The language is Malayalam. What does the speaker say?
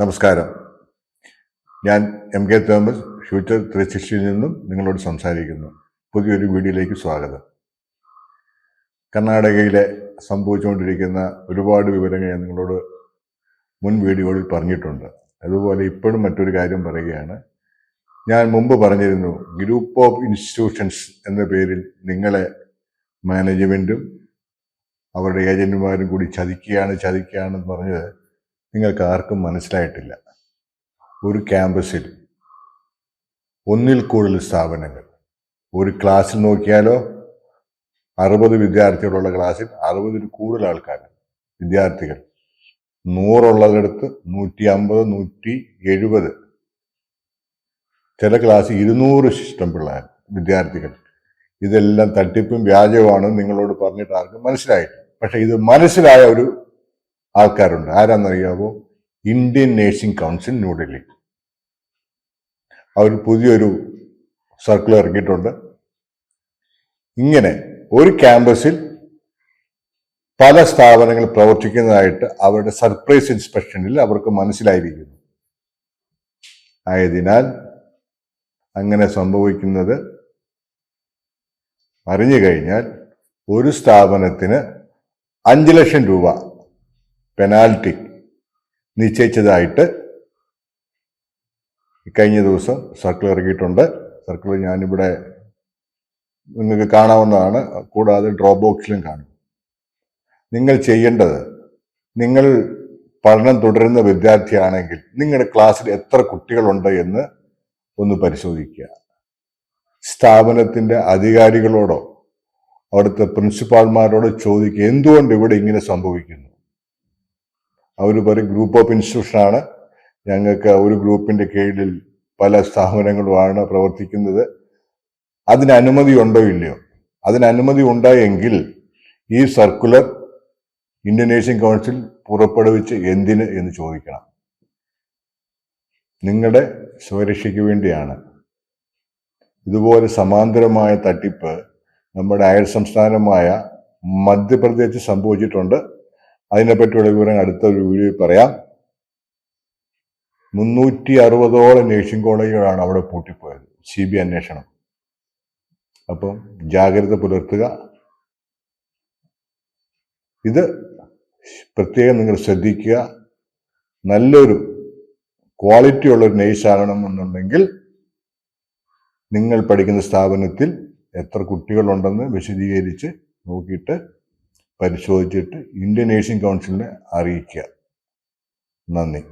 നമസ്കാരം. ഞാൻ M K Thomas future three സിക്സ്റ്റിയിൽ നിന്നും നിങ്ങളോട് സംസാരിക്കുന്നു. പുതിയൊരു വീഡിയോയിലേക്ക് സ്വാഗതം. കർണാടകയിലെ സംഭവിച്ചുകൊണ്ടിരിക്കുന്ന ഒരുപാട് വിവരങ്ങൾ ഞാൻ നിങ്ങളോട് മുൻ വീഡിയോകളിൽ പറഞ്ഞിട്ടുണ്ട്. അതുപോലെ ഇപ്പോഴും മറ്റൊരു കാര്യം പറയുകയാണ്. ഞാൻ മുമ്പ് പറഞ്ഞിരുന്നു ഗ്രൂപ്പ് ഓഫ് ഇൻസ്റ്റിറ്റ്യൂഷൻസ് എന്ന പേരിൽ നിങ്ങളെ മാനേജ്മെന്റും അവരുടെ ഏജന്റുമാരും കൂടി ചതിക്കുകയാണ് ചതിക്കുകയാണെന്ന് പറഞ്ഞത് നിങ്ങൾക്ക് ആർക്കും മനസ്സിലായിട്ടില്ല. ഒരു ക്യാമ്പസിൽ ഒന്നിൽ കൂടുതൽ സ്ഥാപനങ്ങൾ. ഒരു ക്ലാസ്സിൽ നോക്കിയാലോ അറുപത് വിദ്യാർത്ഥികളുള്ള ക്ലാസ്സിൽ അറുപതിൽ കൂടുതൽ ആൾക്കാർ വിദ്യാർത്ഥികൾ. നൂറുള്ളതിടത്ത് നൂറ്റി അമ്പത് നൂറ്റി എഴുപത് ചില ക്ലാസ് ഇരുന്നൂറ് ശിഷ്ടം പിള്ളേർ വിദ്യാർത്ഥികൾ. ഇതെല്ലാം തട്ടിപ്പും വ്യാജവുമാണ് നിങ്ങളോട് പറഞ്ഞിട്ട് ആർക്കും മനസ്സിലായില്ല പക്ഷെ ഇത് മനസ്സിലായ ഒരു ആൾക്കാരുണ്ട്. ആരാന്നറിയാവോ? ഇന്ത്യൻ നേഴ്സിംഗ് കൗൺസിൽ ന്യൂഡൽഹി അവർ പുതിയൊരു സർക്കിൾ ഇറക്കിയിട്ടുണ്ട്. ഇങ്ങനെ ഒരു ക്യാമ്പസിൽ പല സ്ഥാപനങ്ങൾ പ്രവർത്തിക്കുന്നതായിട്ട് അവരുടെ സർപ്രൈസ് ഇൻസ്പെക്ഷനിൽ അവർക്ക് മനസ്സിലായിരിക്കുന്നു. ആയതിനാൽ അങ്ങനെ സംഭവിക്കുന്നത് അറിഞ്ഞു കഴിഞ്ഞാൽ ഒരു സ്ഥാപനത്തിന് അഞ്ച് ലക്ഷം രൂപ പെനാൽറ്റി നിശ്ചയിച്ചതായിട്ട് കഴിഞ്ഞ ദിവസം സർക്കിൾ ഇറക്കിയിട്ടുണ്ട് സർക്കിൾ ഞാനിവിടെ നിങ്ങൾക്ക് കാണാവുന്നതാണ്. കൂടാതെ ഡ്രോപ്പ് ബോക്സിലും കാണും. നിങ്ങൾ ചെയ്യേണ്ടത് നിങ്ങൾ പഠനം തുടരുന്ന വിദ്യാർത്ഥിയാണെങ്കിൽ നിങ്ങളുടെ ക്ലാസ്സിൽ എത്ര കുട്ടികളുണ്ട് എന്ന് ഒന്ന് പരിശോധിക്കുക. സ്ഥാപനത്തിന്റെ അധികാരികളോടോ അവിടുത്തെ പ്രിൻസിപ്പാൾമാരോടോ ചോദിക്കുക. എന്തുകൊണ്ട് ഇവിടെ ഇങ്ങനെ സംഭവിക്കുന്നു? അവർ പറയും ഗ്രൂപ്പ് ഓഫ് ഇൻസ്റ്റിറ്റ്യൂഷനാണ് ഞങ്ങൾക്ക് ഒരു ഗ്രൂപ്പിന്റെ കീഴിൽ പല സ്ഥാപനങ്ങളുമാണ് പ്രവർത്തിക്കുന്നത്. അതിന് അനുമതി ഉണ്ടോ ഇല്ലയോ? അതിന് അനുമതി ഉണ്ടായെങ്കിൽ ഈ സർക്കുലർ ഇന്ത്യൻ കൗൺസിൽ പുറപ്പെടുവിച്ച് എന്തിന് എന്ന് ചോദിക്കണം. നിങ്ങളുടെ സ്വരക്ഷയ്ക്ക് വേണ്ടിയാണ്. ഇതുപോലെ സമാന്തരമായ തട്ടിപ്പ് നമ്മുടെ അയൽ സംസ്ഥാനമായ മധ്യപ്രദേശ് സംഭവിച്ചിട്ടുണ്ട്. അതിനെപ്പറ്റിയുള്ള വിവരങ്ങൾ അടുത്ത ഒരു വീഡിയോയിൽ പറയാം. മുന്നൂറ്റി അറുപതോളം നേഴ്സിംഗ് കോളേജുകളാണ് അവിടെ പൂട്ടിപ്പോയത്. സി ബി അന്വേഷണം. അപ്പം ജാഗ്രത പുലർത്തുക. ഇത് പ്രത്യേകം നിങ്ങൾ ശ്രദ്ധിക്കുക. നല്ലൊരു ക്വാളിറ്റി ഉള്ളൊരു നേഴ്സ് ആകണം എന്നുണ്ടെങ്കിൽ നിങ്ങൾ പഠിക്കുന്ന സ്ഥാപനത്തിൽ എത്ര കുട്ടികളുണ്ടെന്ന് വിശദീകരിച്ച് നോക്കിയിട്ട് പരിശോധിച്ചിട്ട് ഇന്ത്യൻ നേഴ്സിംഗ് കൗൺസിലിനെ അറിയിക്കുക. നന്ദി.